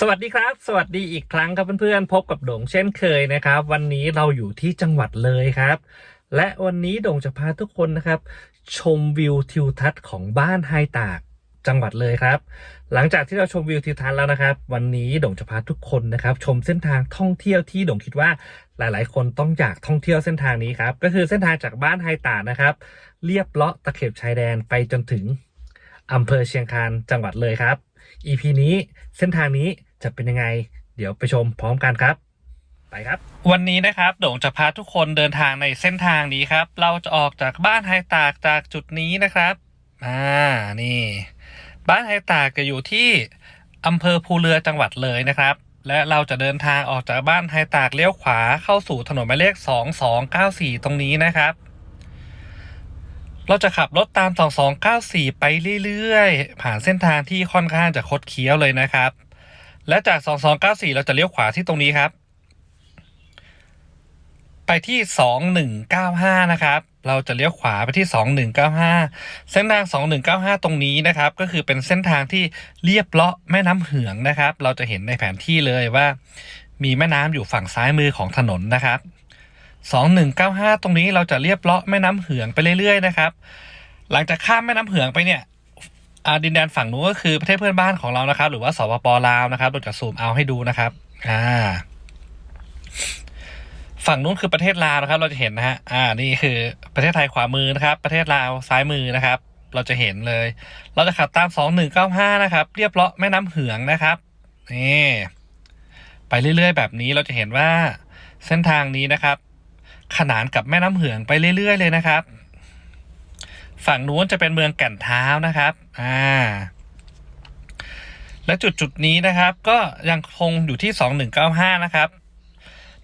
สวัสดีครับ สวัสดีอีกครั้งครับเพื่อนๆพบกับโด่งเช่นเคยนะครับ วันนี้เราอยู่ที่จังหวัดเลยครับ และวันนี้โด่งจะพาทุกคนนะครับ ชมวิวทิวทัศน์ของบ้านไฮตากจังหวัดเลยครับ หลังจากที่เราชมวิวทิวทัศน์แล้วนะครับ วันนี้โด่งจะพาทุกคนนะครับ ชมเส้นทางท่องเที่ยวที่โด่งคิดว่าหลายๆ คนต้องอยากท่องเที่ยวเส้นทางนี้ครับก็คือเส้นทางจากบ้านไฮตากนะครับเรียบเลาะตะเข็บชายแดนไปจนถึงอำเภอเชียงคานจังหวัดเลยครับ EP นี้เส้นทางนี้จะเป็นยังไง เดี๋ยวไปชมพร้อมกันครับ ไปครับ วันนี้นะครับโด่งจะพาทุกคนเดินทางในเส้นทางนี้ครับ เราจะออกจากบ้านไฮตากจากจุดนี้นะครับอ่านี่ บ้านไฮตากจะอยู่ที่อำเภอภูเรือจังหวัดเลยนะครับ และเราจะเดินทางออกจากบ้านไฮตากเลี้ยวขวาเข้าสู่ถนนหมายเลข 2294 ตรงนี้นะครับ เราจะขับรถตาม 2294 ไปเรื่อยๆ ผ่านเส้นทางที่ค่อนข้างจะคดเคี้ยวเลยนะครับ และจาก 2294 เราจะเลี้ยวขวาที่ตรงนี้ครับ ไปที่ 2195 นะครับ เราจะเลี้ยวขวาไปที่ 2195 เส้นทาง 2195 ตรงนี้นะครับ ก็คือเป็นเส้นทางที่เรียบเลาะแม่น้ำเหืองนะครับ เราจะเห็นในแผนที่เลยว่า มีแม่น้ำอยู่ฝั่งซ้ายมือของถนนนะครับ 2195 ตรงนี้เราจะเรียบเลาะแม่น้ำเหืองไปเรื่อยๆนะครับ หลังจากข้ามแม่น้ำเหืองไปเนี่ยดินแดนฝั่งนู้นก็คือประเทศเพื่อนบ้านของเรานะครับ หรือว่าสปปลาวนะครับเราจะซูมเอาให้ดูนะครับอ่าฝั่งนู้นคือประเทศลาวนะครับ เราจะเห็นนะฮะอ่านี่คือประเทศไทยขวามือนะครับ ประเทศลาวซ้ายมือนะครับ เราจะเห็นเลย เราจะขับตาม 2195 นะครับ เรียบเลาะแม่น้ำเหืองนะครับนี่ไปเรื่อยๆ แบบนี้เราจะเห็นว่าเส้นทางนี้นะครับ ขนานกับแม่น้ำเหืองไปเรื่อย ๆ เลยนะครับ ฝั่งนู้นจะเป็นเมืองแก่นเท้านะครับอ่าและจุดจุดนี้นะครับ ก็ยังคงอยู่ที่ 2195 นะครับ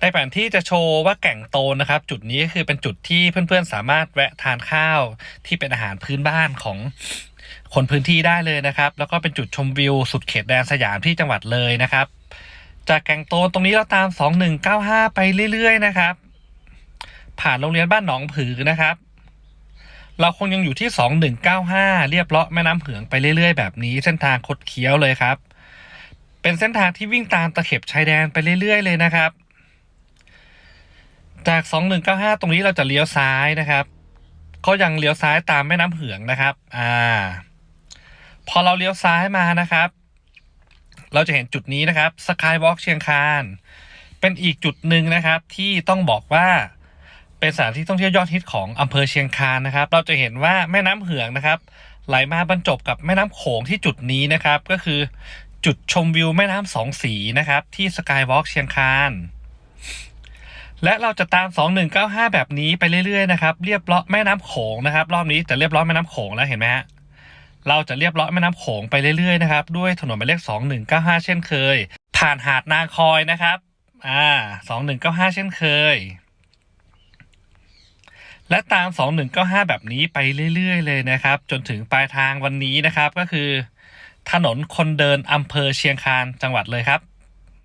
ในแผนที่จะโชว์ว่าแก่งโตนนะครับ จุดนี้ก็คือเป็นจุดที่เพื่อนๆ สามารถแวะทานข้าวที่เป็นอาหารพื้นบ้านของคนพื้นที่ได้เลยนะครับ แล้วก็เป็นจุดชมวิวสุดเขตแดนสยามที่จังหวัดเลยนะครับ จากแก่งโตนตรงนี้เราตาม 2195 ไปเรื่อยๆนะครับ ผ่านโรงเรียนบ้านหนองผือนะครับ เราคงยังอยู่ที่ 2195 เรียบเลาะแม่น้ำเหืองไปเรื่อยๆ แบบนี้เส้นทางคดเคี้ยวเลยครับ เป็นเส้นทางที่วิ่งตามตะเข็บชายแดนไปเรื่อยๆ เลยนะครับ จาก 2195 ตรงนี้เราจะเลี้ยวซ้ายนะครับ ก็ยังเลี้ยวซ้ายตามแม่น้ำเหืองนะครับ อ่า พอเราเลี้ยวซ้ายมานะครับ เราจะเห็นจุดนี้นะครับสกายวอล์กเชียงคานเป็นอีกจุดหนึ่งนะครับที่ต้องบอกว่า เป็นสถานที่ท่องเที่ยวยอดฮิตของอำเภอเชียงคานนะครับ เราจะเห็นว่าแม่น้ำเหืองนะครับ ไหลมาบรรจบกับแม่น้ำโขงที่จุดนี้นะครับ ก็คือจุดชมวิวแม่น้ำสองสีนะครับ ที่สกายวอล์กเชียงคานและเราจะตาม 2195 แบบนี้ไปเรื่อยๆนะครับเรียบเลาะแม่น้ำโขงนะครับ รอบนี้จะเรียบเลาะแม่น้ำโขงแล้วเห็นไหมฮะเราจะเรียบเลาะแม่น้ำโขงไปเรื่อยๆนะครับด้วยถนนหมายเลข 2195 เช่นเคย ผ่านหาดนาคอยนะครับอ่า2195 เช่นเคย และตาม 2195 แบบนี้ไปเรื่อย ๆ เลยนะครับ จนถึงปลายทางวันนี้นะครับก็คือ ถนนคนเดินอำเภอเชียงคานจังหวัดเลยครับ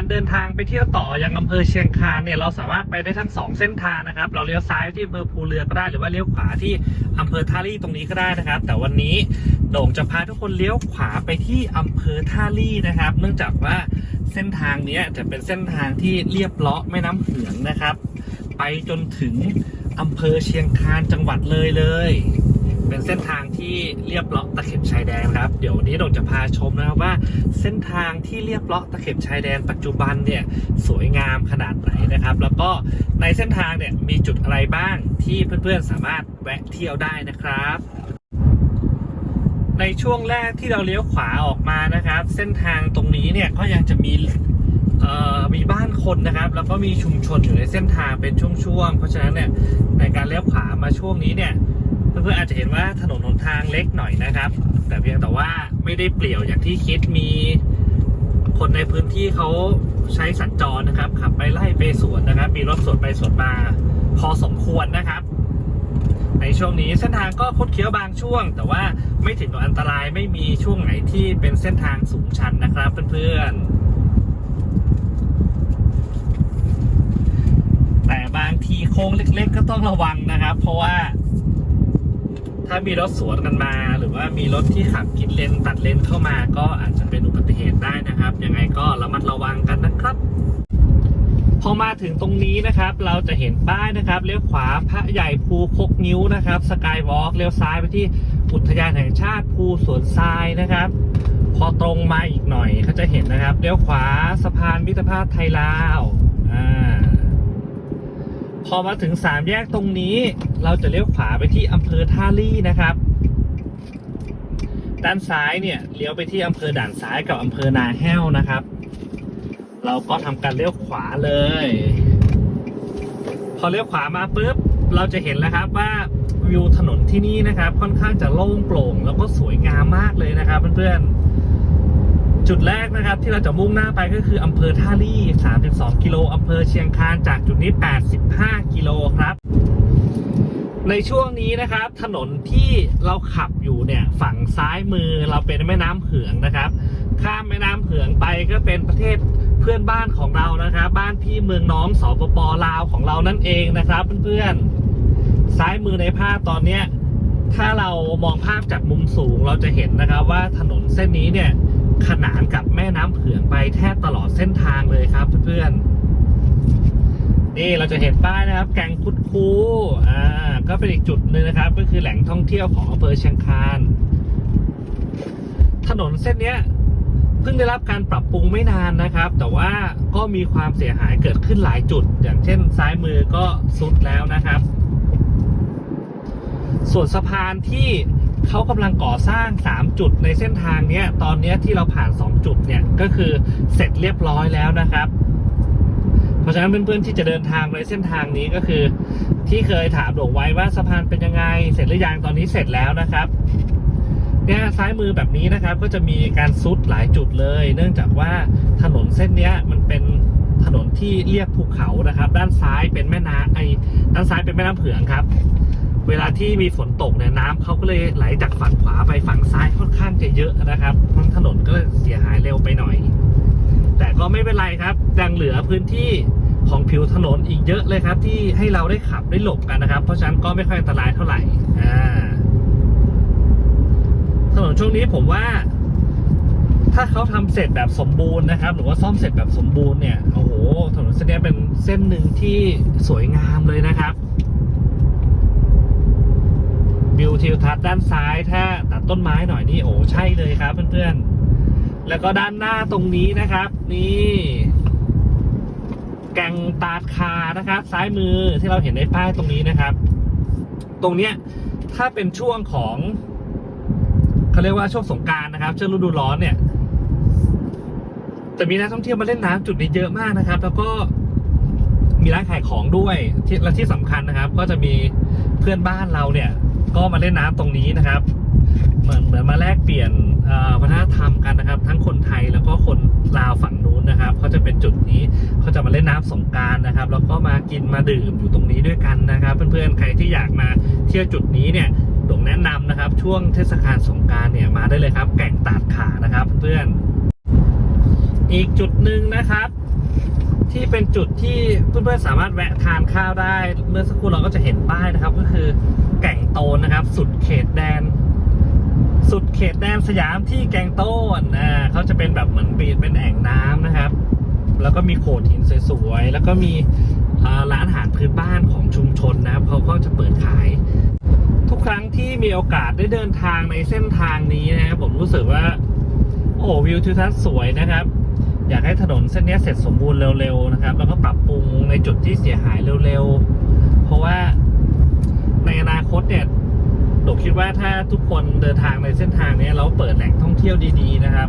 การเดินทางไปเที่ยวต่อยังอำเภอเชียงคานเนี่ยเราสามารถไปได้ทั้งสองเส้นทางนะครับ เราเลี้ยวซ้ายที่อำเภอภูเรือก็ได้หรือว่าเลี้ยวขวาที่อำเภอท่าลี่ตรงนี้ก็ได้นะครับ แต่วันนี้โด่งจะพาทุกคนเลี้ยวขวาไปที่อำเภอท่าลี่นะครับ เนื่องจากว่าเส้นทางนี้จะเป็นเส้นทางที่เรียบเลาะแม่น้ำเหืองนะครับ ไปจนถึงอำเภอเชียงคานจังหวัดเลยเลย เป็นเส้นทางที่เรียบเลาะตะเข็บชายแดนครับ เดี๋ยววันนี้เราจะพาชมนะครับว่า เส้นทางที่เรียบเลาะตะเข็บชายแดนปัจจุบันเนี่ยสวยงามขนาดไหนนะครับ แล้วก็ในเส้นทางเนี่ยมีจุดอะไรบ้างที่เพื่อนๆสามารถแวะเที่ยวได้นะครับในช่วงแรกที่เราเลี้ยวขวาออกมานะครับ เส้นทางตรงนี้เนี่ยก็ยังจะมีเอ่อมีบ้านคนนะครับ แล้วก็มีชุมชนอยู่ในเส้นทางเป็นช่วงๆเพราะฉะนั้นเนี่ยในการเลี้ยวขวามาช่วงนี้เนี่ย เพื่อนๆอาจจะเห็นว่าถนนหนทางเล็กหน่อยนะครับ แต่เพียงแต่ว่าไม่ได้เปลี่ยวอย่างที่คิดมีคนในพื้นที่เขาใช้สัญจรนะครับ ขับไปไล่ไปสวนนะครับ มีรถสวนไปสวนมาพอสมควรนะครับ ในช่วงนี้เส้นทางก็คดเคี้ยวบางช่วง แต่ว่าไม่ถึงกับอันตรายไม่มีช่วงไหนที่เป็นเส้นทางสูงชันนะครับเพื่อนๆแต่บางทีโค้งเล็ก ๆ ก็ต้องระวังนะครับ เพราะว่า ถ้ามีรถสวนกันมา หรือว่ามีรถที่ขับกินเลนตัดเลนเข้ามาก็อาจจะเป็นอุบัติเหตุได้นะครับ ยังไงก็ระมัดระวังกันนะครับ พอมาถึงตรงนี้นะครับ เราจะเห็นป้ายนะครับเลี้ยวขวาพระใหญ่ภูคกนิ้วนะครับสกายวอล์กเลี้ยวซ้ายไปที่อุทยานแห่งชาติภูสวนทรายนะครับ พอตรงมาอีกหน่อยเขาจะเห็นนะครับเลี้ยวขวาสะพานมิตรภาพไทยลาวอ่า พอมาถึงสามแยกตรงนี้ เราจะเลี้ยวขวาไปที่อำเภอท่าลี่นะครับ ด้านซ้ายเนี่ยเลี้ยวไปที่อำเภอด่านซ้ายกับอำเภอนาแห้วนะครับ เราก็ทำการเลี้ยวขวาเลย พอเลี้ยวขวามาปุ๊บเราจะเห็นแล้วครับว่าวิวถนนที่นี่นะครับ ค่อนข้างจะโล่งโปร่ง แล้วก็สวยงามมากเลยนะครับเพื่อนๆ จุดแรกนะครับที่เราจะมุ่งหน้าไปก็คืออำเภอท่าลี่ 32 กิโลอำเภอเชียงคานจากจุดนี้ 85 กิโลครับ ในช่วงนี้นะครับ ถนนที่เราขับอยู่เนี่ยฝั่งซ้ายมือเราเป็นแม่น้ำเหืองนะครับ ข้ามแม่น้ำเหืองไปก็เป็นประเทศเพื่อนบ้านของเรานะครับ บ้านพี่เมืองน้องสปปลาวของเรานั่นเองนะครับ เพื่อนๆซ้ายมือในภาพตอนเนี้ยถ้าเรามองภาพจากมุมสูงเราจะเห็นนะครับว่าถนนเส้นนี้เนี่ย ขนานกับแม่น้ำเผืองไปแทบตลอดเส้นทางเลยครับเพื่อนๆ นี่เราจะเห็นป้ายนะครับ แกงคุดคูอ่าก็เป็นอีกจุดหนึ่งนะครับ ก็คือแหล่งท่องเที่ยวของอำเภอเชียงคานถนนเส้นเนี้ยเพิ่งได้รับการปรับปรุงไม่นานนะครับ แต่ว่าก็มีความเสียหายเกิดขึ้นหลายจุด อย่างเช่นซ้ายมือก็สุดแล้วนะครับ ส่วนสะพานที่ เขากำลังก่อสร้าง 3 จุดในเส้นทางเนี้ยตอนเนี้ยที่เราผ่าน 2 จุดเนี่ยก็คือเสร็จเรียบร้อยแล้วนะครับ เพราะฉะนั้นเพื่อนๆที่จะเดินทางในเส้นทางนี้ก็คือ ที่เคยถามหลวงไว้ว่าสะพานเป็นยังไง เสร็จหรือยังตอนนี้เสร็จแล้วนะครับเนี่ยซ้ายมือแบบนี้นะครับก็จะมีการซุดหลายจุดเลย เนื่องจากว่าถนนเส้นเนี้ยมันเป็นถนนที่เรียบภูเขานะครับ ด้านซ้ายเป็นแม่น้ำไอ้ด้านซ้ายเป็นแม่น้ำเผืองครับ เวลาที่มีฝนตกเนี่ยน้ำเขาก็เลยไหลจากฝั่งขวาไปฝั่งซ้ายค่อนข้างจะเยอะนะครับถนนก็เสียหายเร็วไปหน่อย แต่ก็ไม่เป็นไรครับยังเหลือพื้นที่ของผิวถนนอีกเยอะเลยครับ ที่ให้เราได้ขับได้หลบกันนะครับ เพราะฉะนั้นก็ไม่ค่อยอันตรายเท่าไหร่อ่าถนนช่วงนี้ผมว่า ถ้าเขาทำเสร็จแบบสมบูรณ์นะครับ หรือว่าซ่อมเสร็จแบบสมบูรณ์เนี่ยโอ้โหถนนเส้นนี้เป็นเส้นหนึ่งที่สวยงามเลยนะครับ วิวทิวทัศน์ด้านซ้ายถ้าตัดต้นไม้หน่อยนี่โอ้ใช่เลยครับเพื่อนๆ แล้วก็ด้านหน้าตรงนี้นะครับ นี่แกงตาดคานะครับ ซ้ายมือที่เราเห็นในป้ายตรงนี้นะครับ ตรงเนี้ยถ้าเป็นช่วงของเขาเรียกว่าช่วงสงการนะครับช่วงฤดูร้อนเนี่ยจะมีนักท่องเที่ยวมาเล่นน้ำจุดนี้เยอะมากนะครับ แล้วก็มีร้านขายของด้วยที่และที่สำคัญนะครับ ก็จะมีเพื่อนบ้านเราเนี่ย ก็มาเล่นน้ำตรงนี้นะครับ เหมือนเหมือนมาแลกเปลี่ยนวัฒนธรรมกันนะครับ ทั้งคนไทยแล้วก็คนลาวฝั่งนู้นนะครับเขาจะเป็นจุดนี้เขาจะมาเล่นน้ำสงการนะครับ แล้วก็มากินมาดื่มอยู่ตรงนี้ด้วยกันนะครับ เพื่อนๆใครที่อยากมาเที่ยวจุดนี้เนี่ยดงแนะนำนะครับ ช่วงเทศกาลสงการเนี่ยมาได้เลยครับ แก่งตาดขานะครับ เพื่อนอีกจุดหนึ่งนะครับ ที่เป็นจุดที่เพื่อนๆสามารถแวะทานข้าวได้ เมื่อสักครู่เราก็จะเห็นป้ายนะครับ ก็คือ แก่งโตนนะครับ สุดเขตแดน สุดเขตแดนสยามที่แก่งโตนอ่าเขาจะเป็นแบบเหมือนป็นเป็นแอ่งน้ำนะครับ แล้วก็มีโขดหินสวยๆแล้วก็มีร้านอาหารพื้นบ้านของชุมชนนะครับเขาก็จะเปิดขาย ทุกครั้งที่มีโอกาสได้เดินทางในเส้นทางนี้นะครับผมรู้สึกว่า โอ้วิวทิวทัศน์สวยนะครับ อยากให้ถนนเส้นนี้เสร็จสมบูรณ์เร็วๆนะครับ แล้วก็ปรับปรุงในจุดที่เสียหายเร็วๆ เพราะว่า ในอนาคตเนี่ยผมคิดว่าถ้าทุกคนเดินทางในเส้นทางนี้เราเปิดแหล่งท่องเที่ยวดีๆนะครับ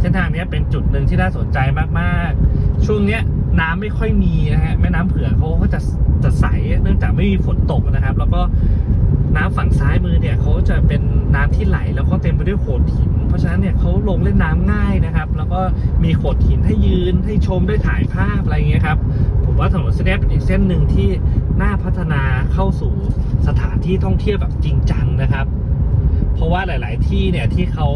เส้นทางนี้เป็นจุดหนึ่งที่น่าสนใจมากๆ ช่วงเนี้ยน้ำไม่ค่อยมีนะฮะแม่น้ำเผือกเขาก็จะจะใสเนื่องจากไม่มีฝนตกนะครับ แล้วก็น้ำฝั่งซ้ายมือเนี่ยเขาจะเป็นน้ำที่ไหล แล้วก็เต็มไปด้วยโขดหิน เพราะฉะนั้นเนี่ยเขาลงเล่นน้ำง่ายนะครับ แล้วก็มีโขดหินให้ยืนให้ชมได้ถ่ายภาพอะไรเงี้ยครับ ผมว่าถนนเส้นนี้เป็นอีกเส้นหนึ่งที่น่าพัฒนาเข้าสู่สถานที่ท่องเที่ยวแบบจริงจังนะครับ เพราะว่าหลาย ๆ ที่เนี่ยที่เขา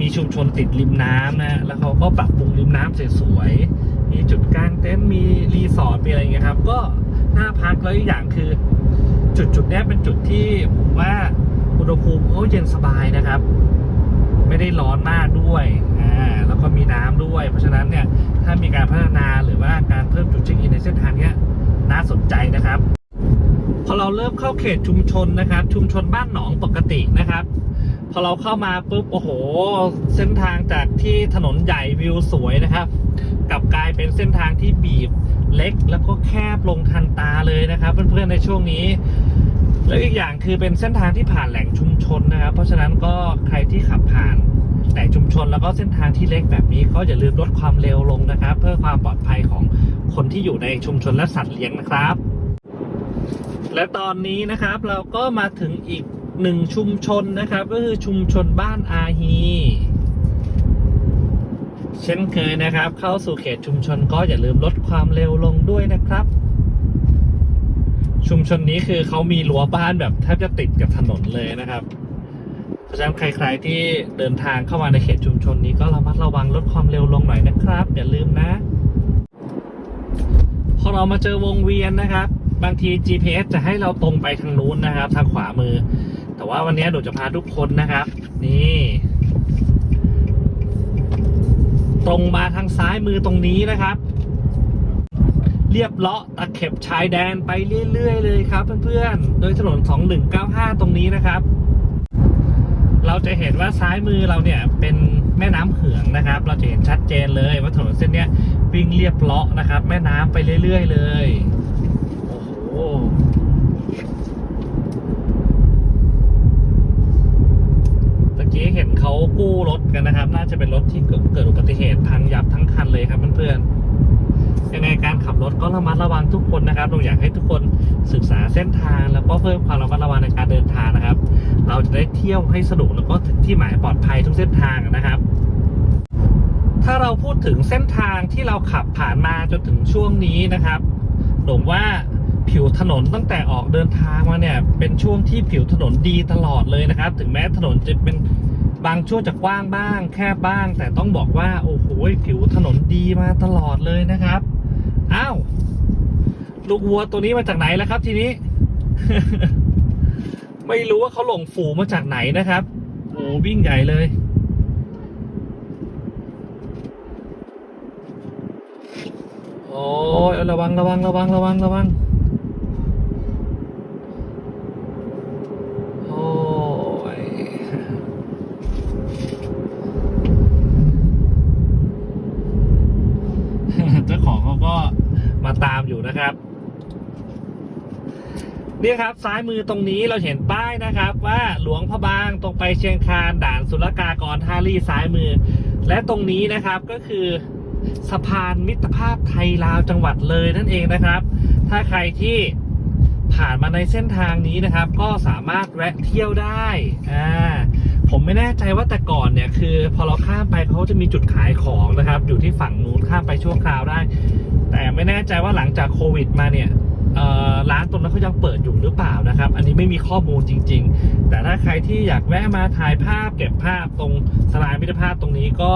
มีชุมชนติดริมน้ำนะแล้วเขาก็ปรับปรุงริมน้ำสวยๆมีจุดกางเต็นท์มีรีสอร์ทมีอะไรอย่างเงี้ยครับ ก็น่าพักแล้วอีกอย่างคือ จุดจุดๆเนี้ยเป็นจุดที่ผมว่าอุณหภูมิเขาเย็นสบายนะครับ ไม่ได้ร้อนมากด้วยอ่า ก็มีน้ำด้วย เพราะฉะนั้นเนี่ยถ้ามีการพัฒนาหรือว่าการเพิ่มจุดเช็คอินในเส้นทางเนี้ยน่าสนใจนะครับ พอเราเริ่มเข้าเขตชุมชนนะครับ ชุมชนบ้านหนองปกตินะครับ พอเราเข้ามาปุ๊บโอ้โห เส้นทางจากที่ถนนใหญ่วิวสวยนะครับกลับกลายเป็นเส้นทางที่บีบเล็กแล้วก็แคบลงทันตาเลยนะครับเพื่อนๆในช่วงนี้ แล้วอีกอย่างคือเป็นเส้นทางที่ผ่านแหล่งชุมชนนะครับ เพราะฉะนั้นก็ใครที่ขับผ่าน แหล่ชุมชนแล้วก็เส้นทางที่เล็กแบบนี้ก็อย่าลืมลดความเร็วลงนะครับ เพื่อความปลอดภัยของคนที่อยู่ในชุมชนและสัตว์เลี้ยงนะครับ และตอนนี้นะครับเราก็มาถึงอีกหนึ่งชุมชนนะครับ ก็คือชุมชนบ้านอาฮีเช่นเคยนะครับ เข้าสู่เขตชุมชนก็อย่าลืมลดความเร็วลงด้วยนะครับ ชุมชนนี้คือเขามีรั้วบ้านแบบแทบจะติดกับถนนเลยนะครับ เพราะฉะนั้นใคร ๆ ที่เดินทางเข้ามาในเขตชุมชนนี้ก็ระมัดระวังลดความเร็วลงหน่อยนะครับ อย่าลืมนะ พอเรามาเจอวงเวียนนะครับ บางที GPS จะให้เราตรงไปทางนู้นนะครับ ทางขวามือ แต่ว่าวันนี้หนูจะพาทุกคนนะครับ นี่ตรงมาทางซ้ายมือตรงนี้นะครับ เรียบเลาะตะเข็บชายแดนไปเรื่อย ๆ เลยครับเพื่อนๆ โดยถนน 2195 ตรงนี้นะครับ เราจะเห็นว่าซ้ายมือเราเนี่ยเป็นแม่น้ำเหืองนะครับ เราจะเห็นชัดเจนเลยว่าถนนเส้นนี้วิ่งเรียบเลาะนะครับ แม่น้ำไปเรื่อย ๆ เลย โอ้โหตะกี้เห็นเขากู้รถกันนะครับ น่าจะเป็นรถที่เกิดอุบัติเหตุพังยับทั้งคันเลยครับเพื่อนๆ รถก็ระมัดระวังทุกคนนะครับเราอยากให้ทุกคนศึกษาเส้นทาง แล้วก็เพิ่มความระมัดระวังในการเดินทางนะครับ เราจะได้เที่ยวให้สนุกแล้วก็ที่หมายปลอดภัยทุกเส้นทางนะครับ ถ้าเราพูดถึงเส้นทางที่เราขับผ่านมาจนถึงช่วงนี้นะครับผมว่าผิวถนนตั้งแต่ออกเดินทางมาเนี่ย เป็นช่วงที่ผิวถนนดีตลอดเลยนะครับ ถึงแม้ถนนจะเป็นบางช่วงจะกว้างบ้าง แคบบ้าง แต่ต้องบอกว่า โอ้โหผิวถนนดีมาตลอดเลยนะครับ อ้าวลูกวัวตัวนี้มาจากไหนแล้วครับ ทีนี้ ไม่รู้ว่าเขาหลงฝูมาจากไหนนะครับโอ้วิ่งใหญ่เลยโอ้ยระวังระวังระวังระวังระวัง โอ้ย เจ้าของเขาก็มาตามอยู่นะครับ เนี่ยครับซ้ายมือตรงนี้เราเห็นป้ายนะครับ ว่าหลวงพระบางตรงไปเชียงคานด่านศุลกากรท่าลี่ซ้ายมือ และตรงนี้นะครับก็คือสะพานมิตรภาพไทยลาวจังหวัดเลยนั่นเองนะครับ ถ้าใครที่ผ่านมาในเส้นทางนี้นะครับ ก็สามารถแวะเที่ยวได้อ่าผมไม่แน่ใจว่าแต่ก่อนเนี่ยคือ พอเราข้ามไปเขาจะมีจุดขายของนะครับ อยู่ที่ฝั่งนู้นข้ามไปชั่วคราวได้ แต่ไม่แน่ใจว่าหลังจากโควิดมาเนี่ย ร้านตรงนั้นเขายังเปิดอยู่หรือเปล่านะครับ อันนี้ไม่มีข้อมูลจริง ๆ แต่ถ้าใครที่อยากแวะมาถ่ายภาพเก็บภาพตรงสลานมิตรภาพตรงนี้ก็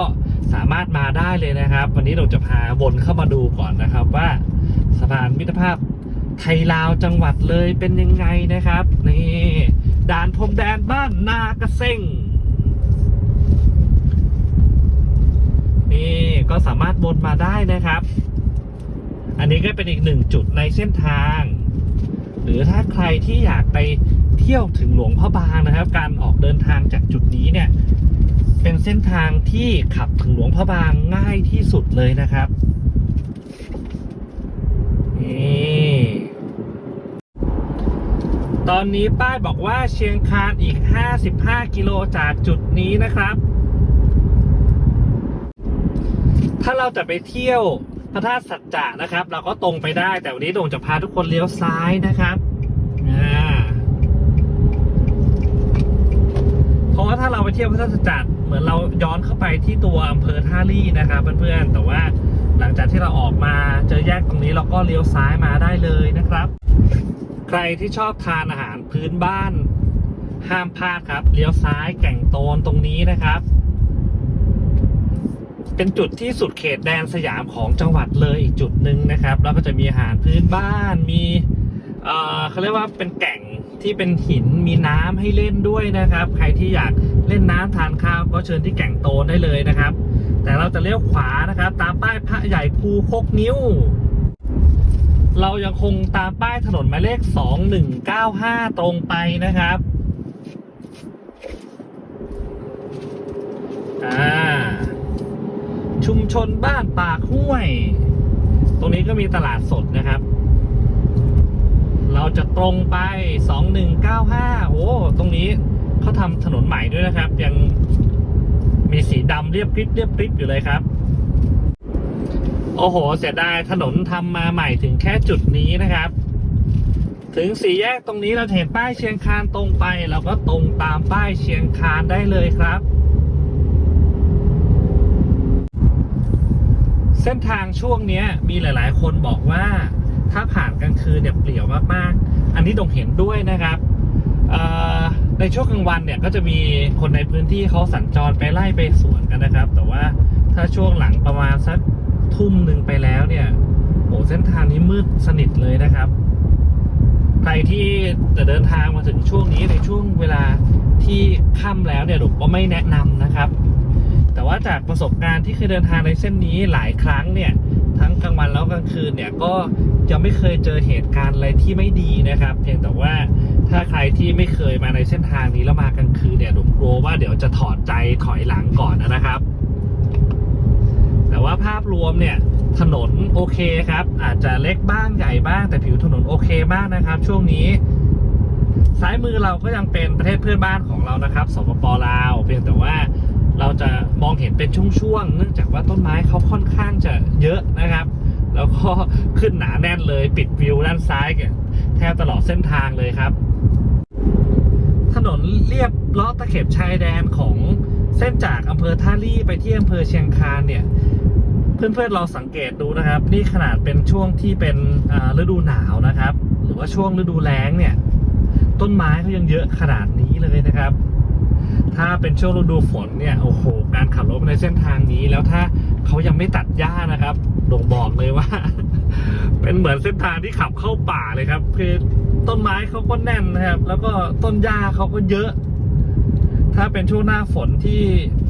สามารถมาได้เลยนะครับ วันนี้เราจะพาวนเข้ามาดูก่อนนะครับว่าสะพานมิตรภาพไทยลาวจังหวัดเลยเป็นยังไงนะครับนี่ด่านพรมแดนบ้านนากระเซ็งนี่ก็สามารถวนมาได้นะครับ อันนี้ก็เป็นอีกหนึ่งจุดในเส้นทาง หรือถ้าใครที่อยากไปเที่ยวถึงหลวงพ่อบางนะครับ การออกเดินทางจากจุดนี้เนี่ย เป็นเส้นทางที่ขับถึงหลวงพ่อบางง่ายที่สุดเลยนะครับนี่ตอนนี้ป้ายบอกว่าเชียงคานอีก 55 กิโลจากจุดนี้นะครับ ถ้าเราจะไปเที่ยว พระธาตุสัจจะนะครับ เราก็ตรงไปได้แต่วันนี้โด่งจะพาทุกคนเลี้ยวซ้ายนะครับเพราะว่าถ้าเราไปเที่ยวพระธาตุสัจจะเหมือนเราย้อนเข้าไปที่ตัวอำเภอท่าลี่นะครับเพื่อนๆแต่ว่าหลังจากที่เราออกมาเจอแยกตรงนี้เราก็เลี้ยวซ้ายมาได้เลยนะครับ ใครที่ชอบทานอาหารพื้นบ้าน ห้ามพลาดครับเลี้ยวซ้ายแก่งโตนตรงนี้นะครับ เป็นจุดที่สุดเขตแดนสยามของจังหวัดเลยอีกจุดหนึ่งนะครับ แล้วก็จะมีอาหารพื้นบ้านมีเอ่อเขาเรียกว่าเป็นแก่งที่เป็นหินมีน้ำให้เล่นด้วยนะครับ ใครที่อยากเล่นน้ำทานข้าวก็เชิญที่แก่งโตนได้เลยนะครับ แต่เราจะเลี้ยวขวานะครับ ตามป้ายพระใหญ่ภูโคกนิ้ว เรายังคงตามป้ายถนนหมายเลข 2195 ตรงไปนะครับ อ่า ชุมชนบ้านปากห้วย ตรงนี้ก็มีตลาดสดนะครับ เราจะตรงไป 2195 โอ้ตรงนี้เขาทำถนนใหม่ด้วยนะครับ ยังมีสีดำเรียบกริบเรียบกริบอยู่เลยครับ โอ้โห เสียดายถนนทำมาใหม่ถึงแค่จุดนี้นะครับ ถึงสี่แยกตรงนี้เราเห็นป้ายเชียงคานตรงไป เราก็ตรงตามป้ายเชียงคานได้เลยครับ เส้นทางช่วงนี้มีหลาย ๆ คนบอกว่าถ้าผ่านกลางคืนเนี่ยเปลี่ยวมากๆ อันนี้ตรงเห็นด้วยนะครับในช่วงกลางวันเนี่ยก็จะมีคนในพื้นที่เขาสัญจรไปไล่ไปสวนกันนะครับ แต่ว่าถ้าช่วงหลังประมาณสักทุ่มหนึ่งไปแล้วเนี่ยโอ้เส้นทางนี้มืดสนิทเลยนะครับ ใครที่จะเดินทางมาถึงช่วงนี้ในช่วงเวลาที่ค่ำแล้วเนี่ยผมก็ไม่แนะนำนะครับ แต่ว่าจากประสบการณ์ที่เคยเดินทางในเส้นนี้หลายครั้งเนี่ย ทั้งกลางวันแล้วกลางคืนเนี่ยก็ยังไม่เคยเจอเหตุการณ์อะไรที่ไม่ดีนะครับ เพียงแต่ว่าถ้าใครที่ไม่เคยมาในเส้นทางนี้แล้วมากลางคืนเนี่ยผมกลัวว่าเดี๋ยวจะถอดใจถอยหลังก่อนนะครับ แต่ว่าภาพรวมเนี่ยถนนโอเคครับ อาจจะเล็กบ้างใหญ่บ้างแต่ผิวถนนโอเคมากนะครับ ช่วงนี้ซ้ายมือเราก็ยังเป็นประเทศเพื่อนบ้านของเรานะครับ สปปลาว เพียงแต่ว่า เราจะมองเห็นเป็นช่วงๆ เนื่องจากว่าต้นไม้เขาค่อนข้างจะเยอะนะครับ แล้วก็ขึ้นหนาแน่นเลยปิดวิวด้านซ้ายเนี่ยแทบตลอดเส้นทางเลยครับ ถนนเรียบเลาะตะเข็บชายแดนของเส้นจากอำเภอท่าลี่ไปที่อำเภอเชียงคานเนี่ย เพื่อนๆเราสังเกตดูนะครับ นี่ขนาดเป็นช่วงที่เป็นฤดูหนาวนะครับ หรือว่าช่วงฤดูแล้งเนี่ย ต้นไม้เขายังเยอะขนาดนี้เลยนะครับ ถ้าเป็นช่วงฤดูฝนเนี่ยโอ้โหการขับรถในเส้นทางนี้ แล้วถ้าเขายังไม่ตัดหญ้านะครับด่งบอกเลยว่า เป็นเหมือนเส้นทางที่ขับเข้าป่าเลยครับ คือต้นไม้เขาก็แน่นนะครับ แล้วก็ต้นหญ้าเขาก็เยอะ ถ้าเป็นช่วงหน้าฝนที่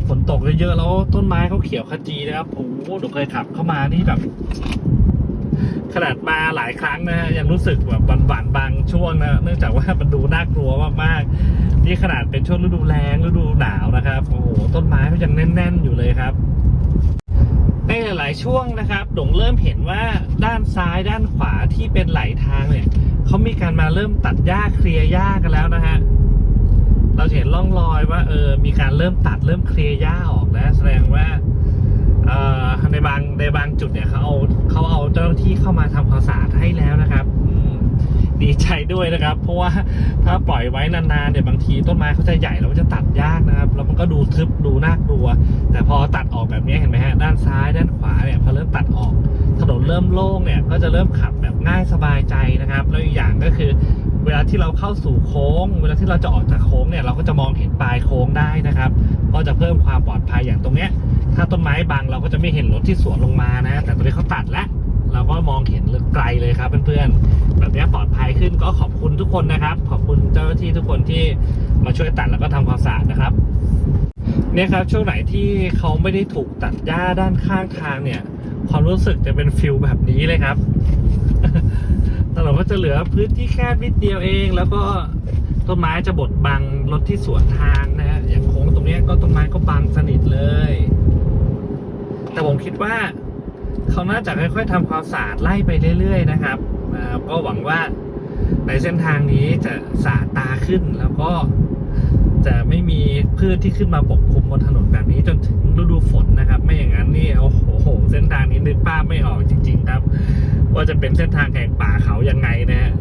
ฝนตกเยอะๆแล้วต้นไม้เขาเขียวขจีนะครับโอ้โหหนูเคยขับเข้ามานี่แบบ ขนาดมาหลายครั้งนะฮะยังรู้สึกแบบหวั่นๆบางช่วงนะเนื่องจากว่ามันดูน่ากลัวมากๆนี่ขนาดเป็นช่วงฤดูแล้งฤดูหนาวนะครับโอ้โหต้นไม้ก็ยังแน่น ๆ อยู่เลยครับในหลาย ๆ ช่วงนะครับดงเริ่มเห็นว่าด้านซ้ายด้านขวาที่เป็นไหลทางเนี่ยเขามีการมาเริ่มตัดหญ้าเคลียร์หญ้ากันแล้วนะฮะเราเห็นร่องรอยว่าเออมีการเริ่มตัดเริ่มเคลียร์หญ้าออกแล้ว แสดงว่าในบางในบางจุดเนี่ยเขาเอา ที่เข้ามาทำความสะอาดให้แล้วนะครับดีใจด้วยนะครับ เพราะว่าถ้าปล่อยไว้นานๆเนี่ยบางทีต้นไม้เขาจะใหญ่แล้วมันจะตัดยากนะครับ แล้วมันก็ดูทึบดูน่ากลัว แต่พอตัดออกแบบนี้เห็นไหมฮะด้านซ้ายด้านขวาเนี่ยพอเริ่มตัดออกถนนเริ่มโล่งเนี่ยก็จะเริ่มขับแบบง่ายสบายใจนะครับ แล้วอีกอย่างก็คือ เวลาที่เราเข้าสู่โค้ง เวลาที่เราจะออกจากโค้งเนี่ยเราก็จะมองเห็นปลายโค้งได้นะครับ ก็จะเพิ่มความปลอดภัยอย่างตรงเนี้ยถ้าต้นไม้บังเราก็จะไม่เห็นรถที่สวนลงมานะ แต่ตอนนี้เขาตัดแล้ว เราก็มองเห็นไกลเลยครับเพื่อนๆแบบนี้ปลอดภัยขึ้นก็ขอบคุณทุกคนนะครับ ขอบคุณเจ้าหน้าที่ทุกคนที่มาช่วยตัดแล้วก็ทำความสะอาดนะครับเนี่ยครับช่วงไหนที่เขาไม่ได้ถูกตัดหญ้าด้านข้างทางเนี่ย ความรู้สึกจะเป็นฟิลแบบนี้เลยครับถนนก็จะเหลือพื้นที่แคบนิดเดียวเอง แล้วก็ต้นไม้จะบดบังรถที่สวนทางนะฮะอย่างโค้งตรงนี้ก็ต้นไม้ก็บังสนิทเลย แต่ผมคิดว่า เขาน่าจะค่อยๆทำความสะอาดไล่ไปเรื่อย ๆ นะครับก็หวังว่าในเส้นทางนี้จะสะอาดตาขึ้นแล้วก็จะไม่มีพืชที่ขึ้นมาปกคลุมบนถนนแบบนี้จนถึงฤดูฝนนะครับ ไม่อย่างนั้นนี่โอ้โหเส้นทางนี้นึกภาพไม่ออกจริง ๆ ครับ ว่าจะเป็นเส้นทางแห่งป่าเขายังไงนะฮะ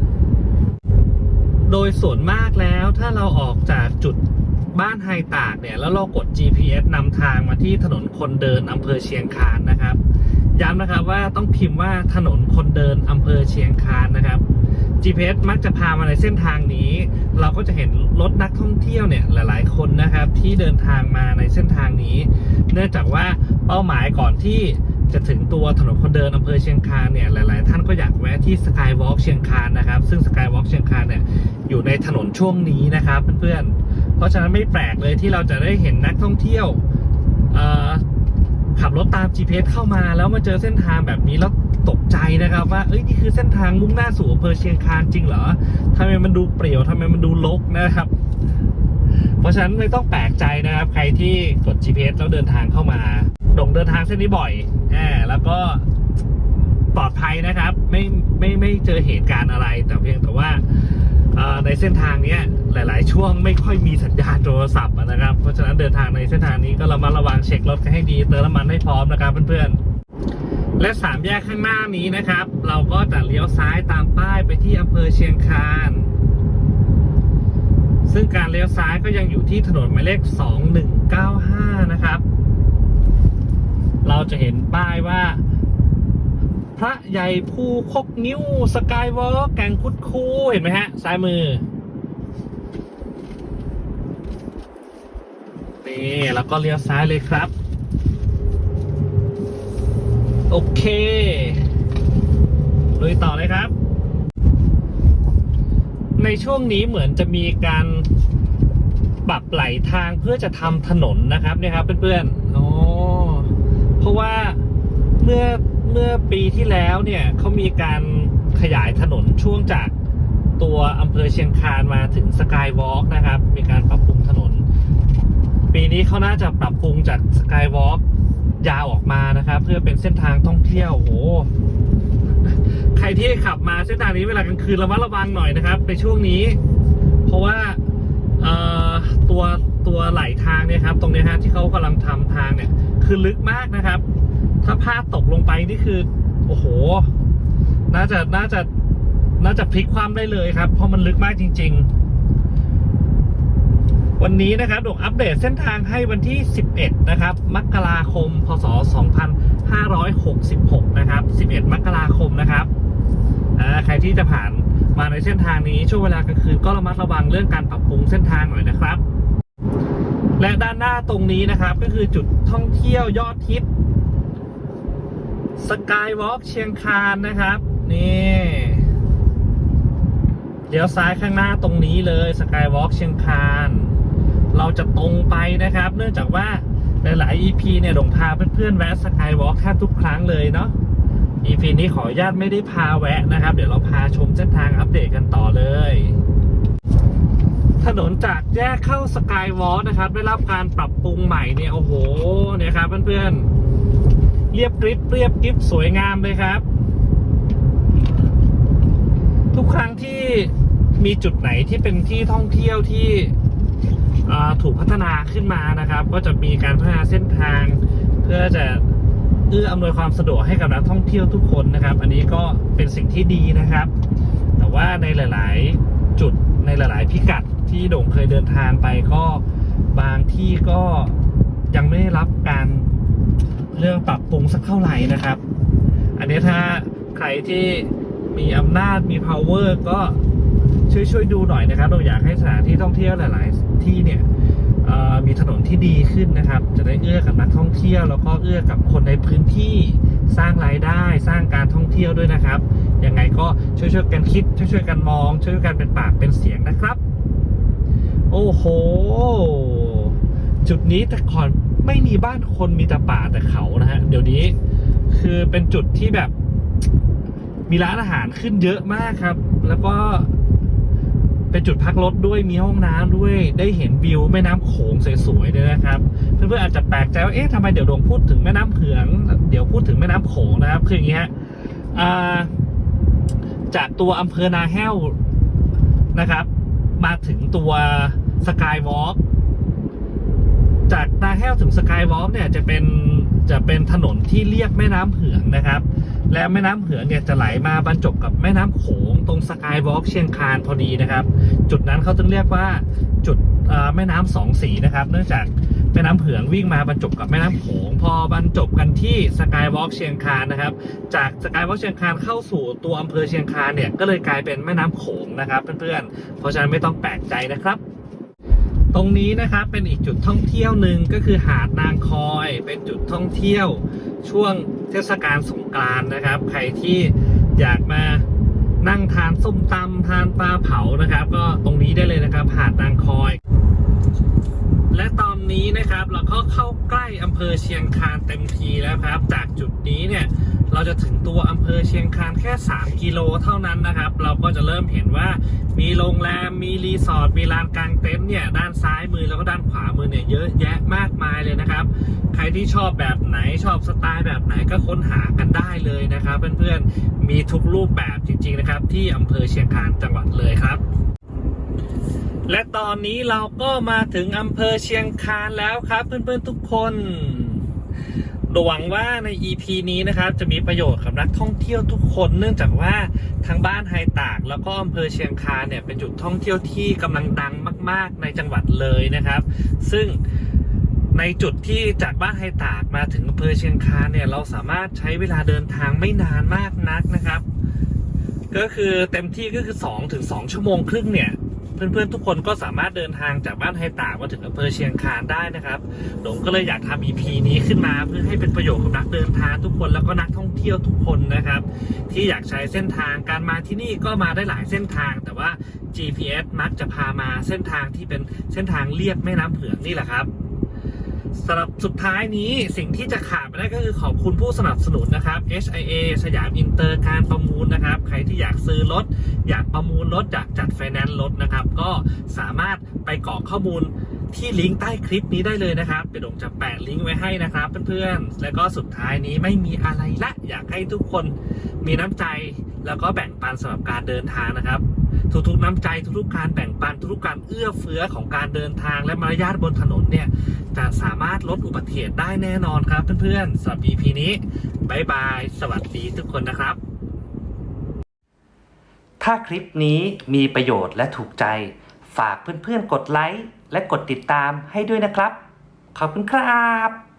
โดยส่วนมากแล้วถ้าเราออกจากจุดบ้านไฮตากเนี่ย แล้วเรากด GPS นำทางมาที่ถนนคนเดินอำเภอเชียงคานนะครับ ย้ำนะครับว่าต้องพิมพ์ว่าถนนคนเดินอำเภอเชียงคานนะครับ GPS มักจะพามาในเส้นทางนี้ เราก็จะเห็นรถนักท่องเที่ยวเนี่ยหลาย ๆ คนนะครับ ที่เดินทางมาในเส้นทางนี้ เนื่องจากว่าเป้าหมายก่อนที่จะถึงตัวถนนคนเดินอำเภอเชียงคานเนี่ยหลาย ๆ ท่านก็อยากแวะที่สกายวอล์กเชียงคานนะครับ ซึ่งสกายวอล์กเชียงคานเนี่ยอยู่ในถนนช่วงนี้นะครับเพื่อน ๆ เพราะฉะนั้นไม่แปลกเลยที่เราจะได้เห็นนักท่องเที่ยว ขับรถตาม GPS เข้ามาแล้วมาเจอเส้นทางแบบนี้แล้วตกใจนะครับว่าเอ้ยนี่คือเส้นทางมุ่งหน้าสู่อำเภอเชียงคานจริงเหรอทำไมมันดูเปรี่ยวทำไมมันดูรกนะครับ เพราะฉะนั้นไม่ต้องแปลกใจนะครับ ใครที่กด GPS แล้วเดินทางเข้ามาดงเดินทางเส้นนี้บ่อยอ่าแล้วก็ปลอดภัยนะครับ ไม่ไม่ไม่เจอเหตุการณ์อะไร แต่เพียงแต่ว่า ในเส้นทางนี้หลาย ๆ ช่วงไม่ค่อยมีสัญญาณโทรศัพท์นะครับ เพราะฉะนั้นเดินทางในเส้นทางนี้ก็ระมัดระวังเช็ครถกันให้ดีเติมน้ำมันให้พร้อมนะครับเพื่อนๆ และสามแยกข้างหน้านี้นะครับ เราก็จะเลี้ยวซ้ายตามป้ายไปที่อำเภอเชียงคานซึ่งการเลี้ยวซ้ายก็ยังอยู่ที่ถนนหมายเลข 2195 นะครับ เราจะเห็นป้ายว่า พระใหญ่ภูคกนิ้ว สกายวอล์กแก่งคุดคูเห็นไหมฮะ ซ้ายมือ นี่ แล้วก็เลี้ยวซ้ายเลยครับ โอเคลุยต่อเลยครับ ในช่วงนี้เหมือนจะมีการปรับไหลทางเพื่อจะทำถนนนะครับเนี่ยครับเพื่อนๆอ๋อเพราะว่าเมื่อ เมื่อปีที่แล้วเนี่ยเขามีการขยายถนนช่วงจากตัวอำเภอเชียงคานมาถึงสกายวอล์กนะครับ มีการปรับปรุงถนน ปีนี้เขาน่าจะปรับปรุงจากสกายวอล์กยาวออกมานะครับ เพื่อเป็นเส้นทางท่องเที่ยวโอ้โหใครที่ขับมาเส้นทางนี้เวลากลางคืนระมัดระวังหน่อยนะครับ ในช่วงนี้ เพราะว่าตัวตัวไหลทางเนี่ยครับ ตรงนี้ฮะที่เขากำลังทำทางเนี่ย คือลึกมากนะครับ ถ้าพลาดตกลงไปนี่คือ โอ้โห น่าจะน่าจะน่าจะพลิกความได้เลยครับ เพราะมันลึกมากจริง ๆ วันนี้นะครับดกอัปเดตเส้นทางให้วันที่ 11 นะครับ มกราคม พศ 2566 นะครับ 11 มกราคมนะครับใครที่จะผ่านมาในเส้นทางนี้ช่วงเวลากลางคืนก็ระมัดระวังเรื่องการปรับปรุงเส้นทางหน่อยนะครับ และด้านหน้าตรงนี้นะครับ ก็คือจุดท่องเที่ยวยอดฮิต สกายวอล์กเชียงคานนะครับ นี่เดี๋ยวซ้ายข้างหน้าตรงนี้เลยสกายวอล์กเชียงคานเราจะตรงไปนะครับ เนื่องจากว่าหลายๆ EP เนี่ยหลงพาเพื่อนๆแวะสกายวอล์กแทบทุกครั้งเลยเนาะ EP นี้ขออนุญาตไม่ได้พาแวะนะครับ เดี๋ยวเราพาชมเส้นทางอัปเดตกันต่อเลย ถนนจากแยกเข้าสกายวอล์กนะครับ ได้รับการปรับปรุงใหม่เนี่ยโอ้โหเนี่ยครับเพื่อนๆ เรียบกริบเรียบกริบสวยงามเลยครับ ทุกครั้งที่มีจุดไหนที่เป็นที่ท่องเที่ยวที่ถูกพัฒนาขึ้นมานะครับ ก็จะมีการพัฒนาเส้นทาง เพื่อจะเอื้ออำนวยความสะดวกให้กับนักท่องเที่ยวทุกคนนะครับ อันนี้ก็เป็นสิ่งที่ดีนะครับ แต่ว่าในหลาย ๆ จุดในหลาย ๆ พิกัดที่โด่งเคยเดินทางไปก็บางที่ก็ยังไม่ได้รับการ เรื่องปรับปรุงสักเท่าไหร่นะครับ อันนี้ถ้าใครที่มีอำนาจมี power ก็ช่วยช่วยดูหน่อยนะครับ เราอยากให้สถานที่ท่องเที่ยวหลาย ๆ ที่เนี่ยมีถนนที่ดีขึ้นนะครับ จะได้เอื้อกับนักท่องเที่ยว แล้วก็เอื้อกับคนในพื้นที่สร้างรายได้สร้างการท่องเที่ยวด้วยนะครับยังไงก็ช่วยช่วยกันคิด ช่วยช่วยกันมอง ช่วยๆกันเป็นปากเป็นเสียงนะครับ โอ้โห จุดนี้แต่ก่อนไม่มีบ้านคนมีแต่ป่าแต่เขานะฮะ เดี๋ยวนี้ คือเป็นจุดที่แบบมีร้านอาหารขึ้นเยอะมากครับ แล้วก็เป็นจุดพักรถด้วยมีห้องน้ำด้วย ได้เห็นวิวแม่น้ำโขงสวยๆด้วยนะครับ เพื่อนๆอาจจะแปลกใจว่าเอ๊ะทำไมเดี๋ยวดวงพูดถึงแม่น้ำเผืองเดี๋ยวพูดถึงแม่น้ำโขงนะครับ คืออย่างนี้ฮะอ่าจากตัวอำเภอนาแห้วนะครับ มาถึงตัวสกายวอล์ก จากนาแห้วถึงสกายวอล์กเนี่ยจะเป็นจะเป็นถนนที่เรียกแม่น้ำเหืองนะครับ และแม่น้ำเหืองเนี่ยจะไหลมาบรรจบกับแม่น้ำโขงตรงสกายวอล์กเชียงคานพอดีนะครับ จุดนั้นเขาจึงเรียกว่าจุดแม่น้ำสองสีนะครับ เนื่องจากแม่น้ำเหืองวิ่งมาบรรจบกับแม่น้ำโขงพอบรรจบกันที่สกายวอล์กเชียงคานนะครับ จากสกายวอล์กเชียงคานเข้าสู่ตัวอำเภอเชียงคานเนี่ยก็เลยกลายเป็นแม่น้ำโขงนะครับเพื่อนๆเพราะฉะนั้นไม่ต้องแปลกใจนะครับ ตรงนี้นะครับเป็นอีกจุดท่องเที่ยวหนึ่งก็คือหาดนางคอยเป็นจุดท่องเที่ยวช่วงเทศกาลสงกรานต์นะครับ ใครที่อยากมานั่งทานส้มตำทานปลาเผานะครับ ก็ตรงนี้ได้เลยนะครับหาดนางคอย และตอนนี้นะครับเราก็เข้าใกล้อำเภอเชียงคานเต็มทีแล้วครับ จากจุดนี้เนี่ย เราจะถึงตัวอำเภอเชียงคานแค่ 3 กิโลเท่านั้นนะครับ เราก็จะเริ่มเห็นว่ามีโรงแรม มีรีสอร์ท มีลานกลางเต็นท์เนี่ยด้านซ้ายมือแล้วก็ด้านขวามือเนี่ยเยอะแยะมากมายเลยนะครับ ใครที่ชอบแบบไหนชอบสไตล์แบบไหนก็ค้นหากันได้เลยนะครับ เพื่อนๆ มีทุกรูปแบบจริงๆนะครับที่อำเภอเชียงคานจังหวัดเลยครับและตอนนี้เราก็มาถึงอำเภอเชียงคานแล้วครับ เพื่อนๆทุกคน หวังว่าใน EP นี้นะครับจะมีประโยชน์กับนักท่องเที่ยวทุกคน เนื่องจากว่าทางบ้านไฮตาก แล้วก็อำเภอเชียงคานเนี่ยเป็นจุดท่องเที่ยวที่กำลังดังมาก ๆ ในจังหวัดเลยนะครับ ซึ่งในจุดที่จากบ้านไฮตากมาถึงอำเภอเชียงคานเนี่ยเราสามารถใช้เวลาเดินทางไม่นานมากนักนะครับ ก็คือเต็มที่ก็คือ2ถึง2ชั่วโมงครึ่งเนี่ย เพื่อนๆทุกคนก็สามารถเดินทางจากบ้านไฮตากมาถึงอำเภอเชียงคานได้นะครับหลงก็เลยอยากทำ EP นี้ขึ้นมาเพื่อให้เป็นประโยชน์กับนักเดินทางทุกคนแล้วก็นักท่องเที่ยวทุกคนนะครับ ที่อยากใช้เส้นทางการมาที่นี่ก็มาได้หลายเส้นทาง แต่ว่า GPS มักจะพามาเส้นทางที่เป็นเส้นทางเรียบแม่น้ำเผือกนี่แหละครับ สำหรับสุดท้ายนี้สิ่งที่จะขาดไม่ได้ก็คือขอบคุณผู้สนับสนุนนะครับ HIA สยามอินเตอร์การประมูลนะครับ ใครที่อยากซื้อรถ อยากประมูลรถอยากจัดไฟแนนซ์รถนะครับ ก็สามารถไปกรอกข้อมูลที่ลิงก์ใต้คลิปนี้ได้เลยนะครับเดี๋ยวผมจะแปะลิงก์ไว้ให้นะครับเพื่อนๆ แล้วก็สุดท้ายนี้ไม่มีอะไรละ อยากให้ทุกคนมีน้ำใจ แล้วก็แบ่งปันสำหรับการเดินทางนะครับ ทุกๆน้ำใจทุกๆการแบ่งปันทุกๆการเอื้อเฟื้อของการเดินทางและมารยาทบนถนนเนี่ยจะสามารถลดอุบัติเหตุได้แน่นอนครับเพื่อนๆสำหรับ EP นี้บายบายสวัสดีทุกคนนะครับ ถ้าคลิปนี้มีประโยชน์และถูกใจ ฝากเพื่อนๆกดไลค์และกดติดตามให้ด้วยนะครับ ขอบคุณครับ